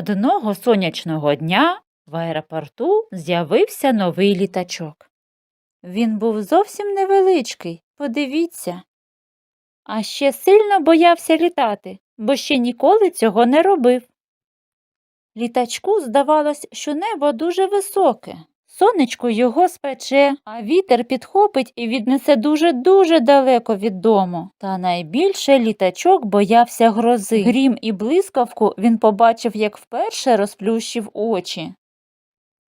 Одного сонячного дня в аеропорту з'явився новий літачок. Він був зовсім невеличкий, подивіться. А ще сильно боявся літати, бо ще ніколи цього не робив. Літачку здавалось, що небо дуже високе. Сонечко його спече, а вітер підхопить і віднесе дуже-дуже далеко від дому. Та найбільше літачок боявся грози. Грім і блискавку він побачив, як вперше розплющив очі.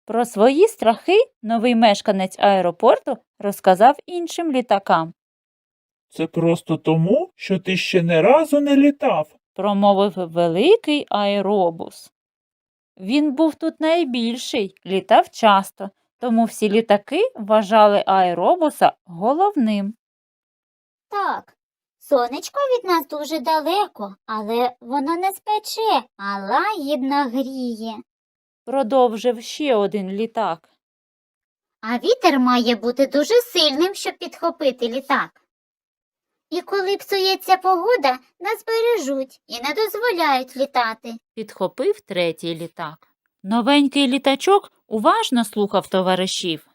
Про свої страхи новий мешканець аеропорту розказав іншим літакам, Це просто тому, що ти ще не разу не літав. промовив великий аеробус. Він був тут найбільший, літав часто, тому всі літаки вважали аеробуса головним. Так, сонечко від нас дуже далеко, але воно не спече, а лагідно гріє. Продовжив ще один літак. А вітер має бути дуже сильним, щоб підхопити літак. І коли псується погода, нас бережуть і не дозволяють літати. Підхопив третій літак. Новенький літачок уважно слухав товаришів.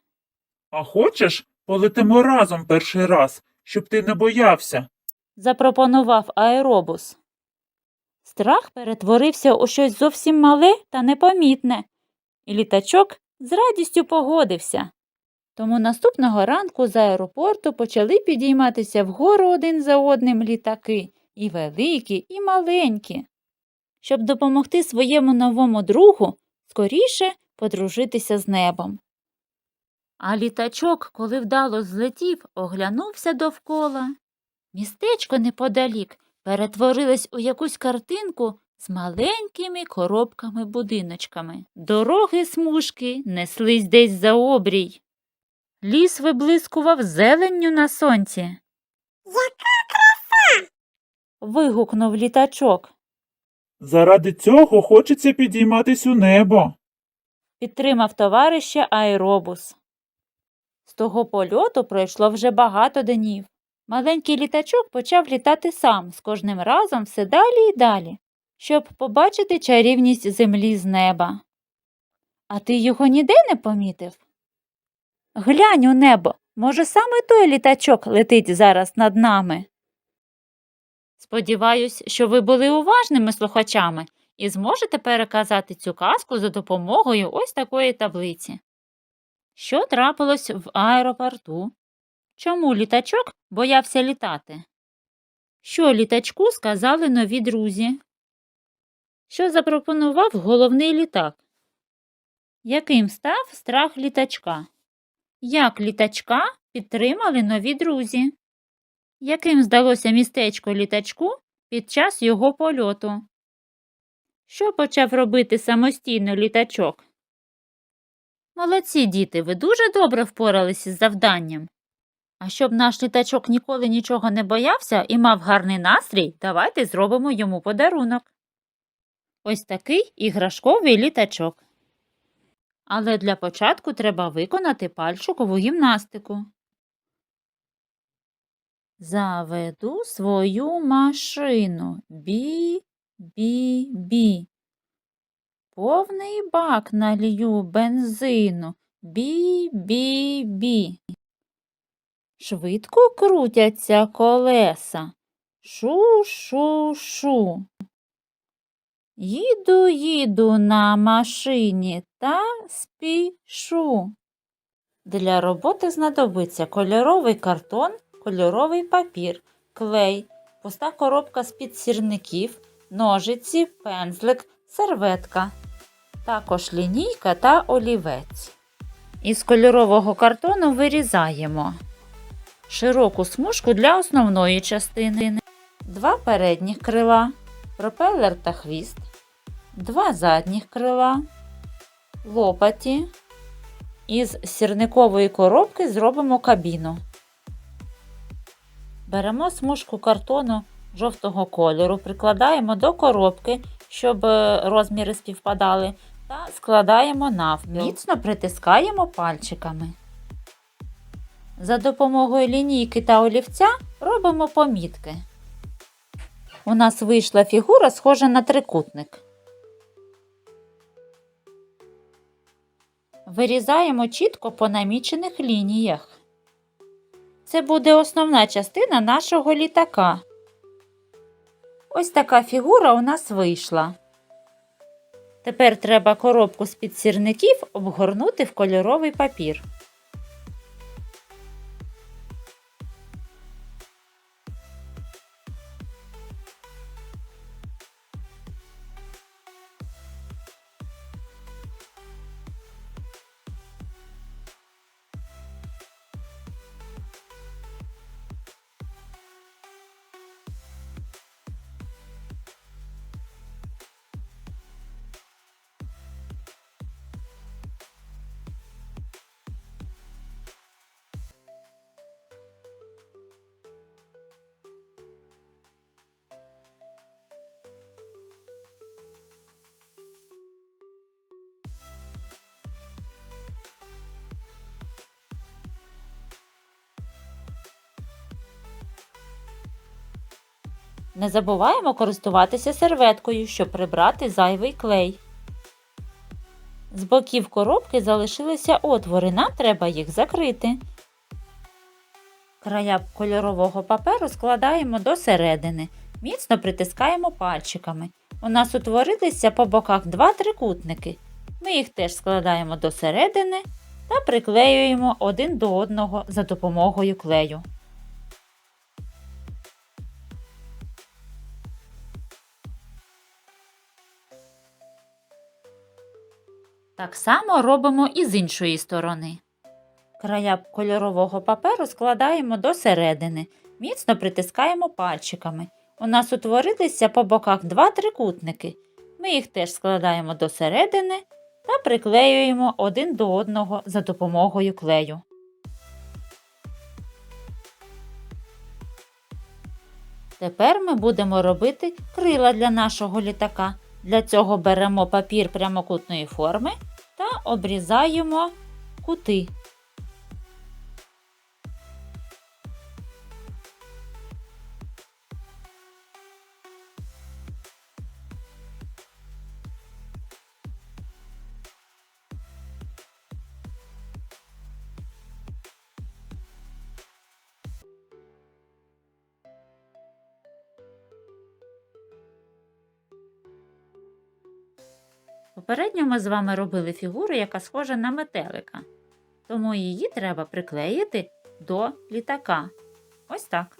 А хочеш, полетимо разом перший раз, щоб ти не боявся. запропонував аеробус. Страх перетворився у щось зовсім мале та непомітне, і літачок з радістю погодився. Тому наступного ранку з аеропорту почали підійматися вгору один за одним літаки, і великі, і маленькі, щоб допомогти своєму новому другу скоріше подружитися з небом. А літачок, коли вдало злетів, оглянувся довкола. Містечко неподалік перетворилось у якусь картинку з маленькими коробками-будиночками. Дороги смужки неслись десь за обрій. Ліс виблискував зеленню на сонці. Яка краса! Вигукнув літачок. Заради цього хочеться підійматись у небо. Підтримав товариша аеробус. З того польоту пройшло вже багато днів. Маленький літачок почав літати сам, з кожним разом все далі і далі, щоб побачити чарівність землі з неба. А ти його ніде не помітив? Глянь у небо, може, саме той літачок летить зараз над нами. Сподіваюсь, що ви були уважними слухачами і зможете переказати цю казку за допомогою ось такої таблиці. Що трапилось в аеропорту? Чому літачок боявся літати? Що літачку сказали нові друзі? Що запропонував головний літак? Яким став страх літачка? Як літачка підтримали нові друзі? Яким здалося містечко літачку під час його польоту? Що почав робити самостійно літачок? Молодці діти, ви дуже добре впоралися з завданням. А щоб наш літачок ніколи нічого не боявся і мав гарний настрій, давайте зробимо йому подарунок. Ось такий іграшковий літачок. Але для початку треба виконати пальчикову гімнастику. Заведу свою машину. Бі, бі, бі. Повний бак налью бензину. Бі, бі, бі. Швидко крутяться колеса. Шу, шу, шу. Їду, їду на машині та спішу. Для роботи знадобиться кольоровий картон, кольоровий папір, клей, пуста коробка з-під сірників, ножиці, пензлик, серветка, також лінійка та олівець. Із кольорового картону вирізаємо широку смужку для основної частини, два передніх крила, пропелер та хвіст, два задніх крила, лопаті. Із сірникової коробки зробимо кабіну. Беремо смужку картону жовтого кольору, прикладаємо до коробки, щоб е, розміри співпадали, та складаємо навпіл. Міцно притискаємо пальчиками. За допомогою лінійки та олівця робимо помітки. У нас вийшла фігура, схожа на трикутник. Вирізаємо чітко по намічених лініях. Це буде основна частина нашого літака. Ось така фігура у нас вийшла. Тепер треба коробку з-під сірників обгорнути в кольоровий папір. Не забуваємо користуватися серветкою, щоб прибрати зайвий клей. З боків коробки залишилися отвори, нам треба їх закрити. Края кольорового паперу складаємо до середини, міцно притискаємо пальчиками. У нас утворилися по боках два трикутники. Ми їх теж складаємо до середини та приклеюємо один до одного за допомогою клею. Так само робимо і з іншої сторони. Края кольорового паперу складаємо до середини, міцно притискаємо пальчиками. У нас утворилися по боках два трикутники. Ми їх теж складаємо до середини та приклеюємо один до одного за допомогою клею. Тепер ми будемо робити крила для нашого літака. Для цього беремо папір прямокутної форми обрізаємо кути. Попередньо ми з вами робили фігуру, яка схожа на метелика. Тому її треба приклеїти до літака. Ось так.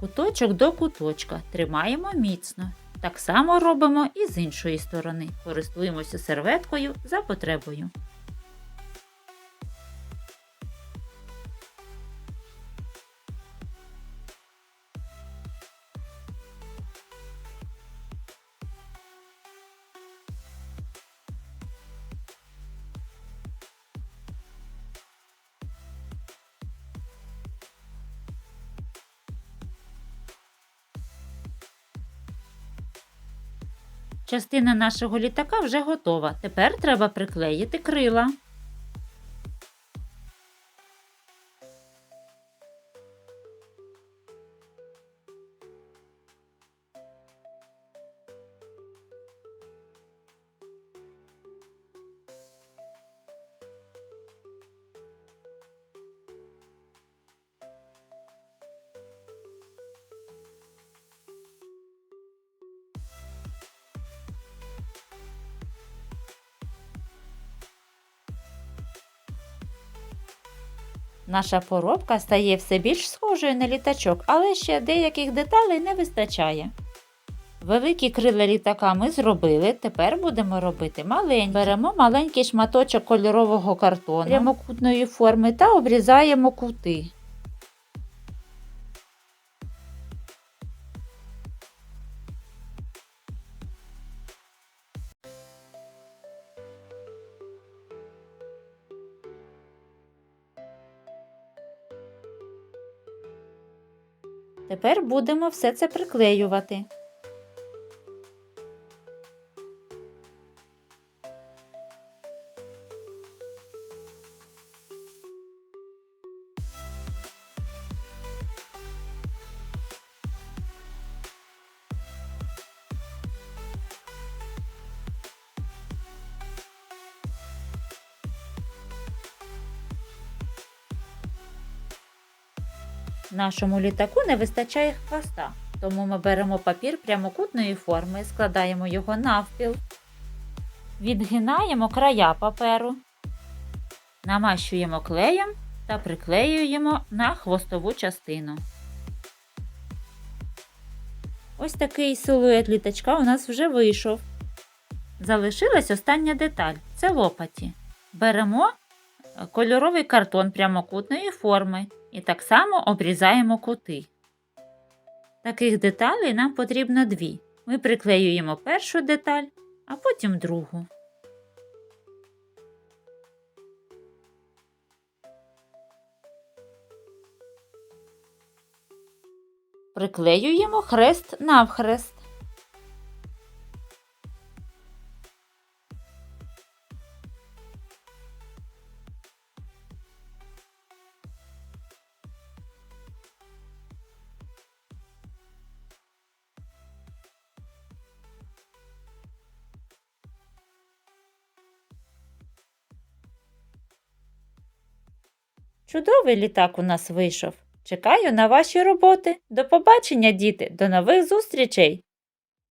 Куточок до куточка тримаємо міцно. Так само робимо і з іншої сторони. Користуємося серветкою за потребою. Частина нашого літака вже готова. Тепер треба приклеїти крила. Наша поробка стає все більш схожою на літачок, але ще деяких деталей не вистачає. Великі крила літака ми зробили, тепер будемо робити маленькі. Беремо маленький шматочок кольорового картону прямокутної форми та обрізаємо кути. Тепер будемо все це приклеювати. Нашому літаку не вистачає хвоста, тому ми беремо папір прямокутної форми, складаємо його навпіл, відгинаємо края паперу, намащуємо клеєм та приклеюємо на хвостову частину. Ось такий силует літачка у нас вже вийшов. Залишилась остання деталь це лопаті. Беремо кольоровий картон прямокутної форми і так само обрізаємо кути. Таких деталей нам потрібно дві. Ми приклеюємо першу деталь, а потім другу. Приклеюємо хрест навхрест. Чудовий літак у нас вийшов. Чекаю на ваші роботи. До побачення, діти, до нових зустрічей!